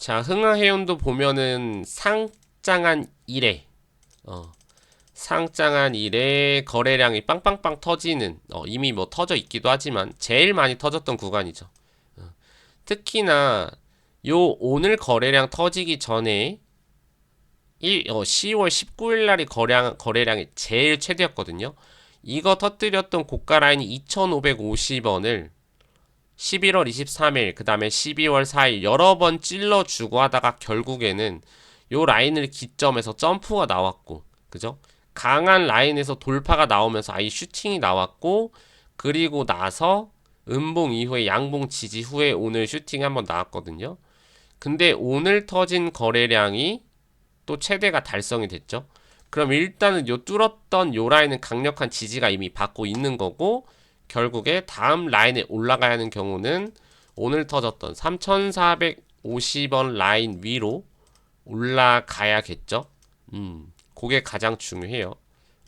자, 흥하해운도 보면은 상장한 이래, 어, 상장한 이래 거래량이 빵빵빵 터지는, 어, 이미 뭐 터져 있기도 하지만 제일 많이 터졌던 구간이죠. 어, 특히나 요 오늘 거래량 터지기 전에 일, 어, 10월 19일 날이 거래량, 거래량이 제일 최대였거든요. 이거 터뜨렸던 고가 라인이 2,550원을 11월 23일, 그 다음에 12월 4일 여러 번 찔러주고 하다가 결국에는 요 라인을 기점에서 점프가 나왔고, 그죠? 강한 라인에서 돌파가 나오면서 아예 슈팅이 나왔고, 그리고 나서 음봉 이후에 양봉 지지 후에 오늘 슈팅이 한번 나왔거든요. 근데 오늘 터진 거래량이 또 최대가 달성이 됐죠. 그럼 일단은 요 뚫었던 요 라인은 강력한 지지가 이미 받고 있는 거고, 결국에 다음 라인에 올라가야 하는 경우는 오늘 터졌던 3,450원 라인 위로 올라가야겠죠. 음, 그게 가장 중요해요.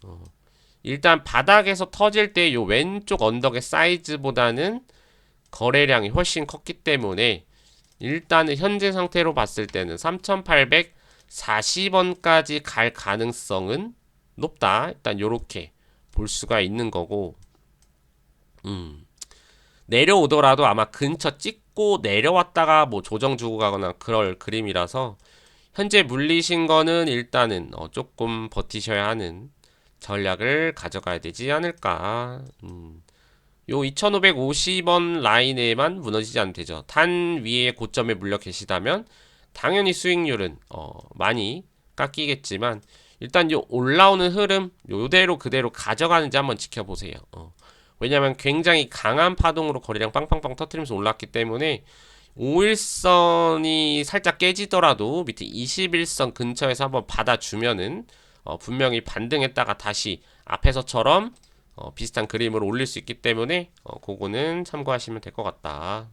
어, 일단 바닥에서 터질 때요 왼쪽 언덕의 사이즈보다는 거래량이 훨씬 컸기 때문에 일단은 현재 상태로 봤을 때는 3,840원까지 갈 가능성은 높다. 일단 요렇게 볼 수가 있는 거고 음. 내려오더라도 아마 근처 찍고 내려왔다가 뭐 조정 주고 가거나 그럴 그림이라서 현재 물리신 거는 일단은 어 조금 버티셔야 하는 전략을 가져가야 되지 않을까. 음. 요 2550원 라인에만 무너지지 않으면 되죠. 단 위에 고점에 물려 계시다면 당연히 수익률은 어 많이 깎이겠지만 일단 요 올라오는 흐름 요대로 그대로 가져가는지 한번 지켜보세요. 어. 왜냐하면 굉장히 강한 파동으로 거래량 빵빵빵 터트리면서 올랐기 때문에 5일선이 살짝 깨지더라도 밑에 21선 근처에서 한번 받아주면은 어, 분명히 반등했다가 다시 앞에서처럼 어, 비슷한 그림으로 올릴 수 있기 때문에 어, 그거는 참고하시면 될 것 같다.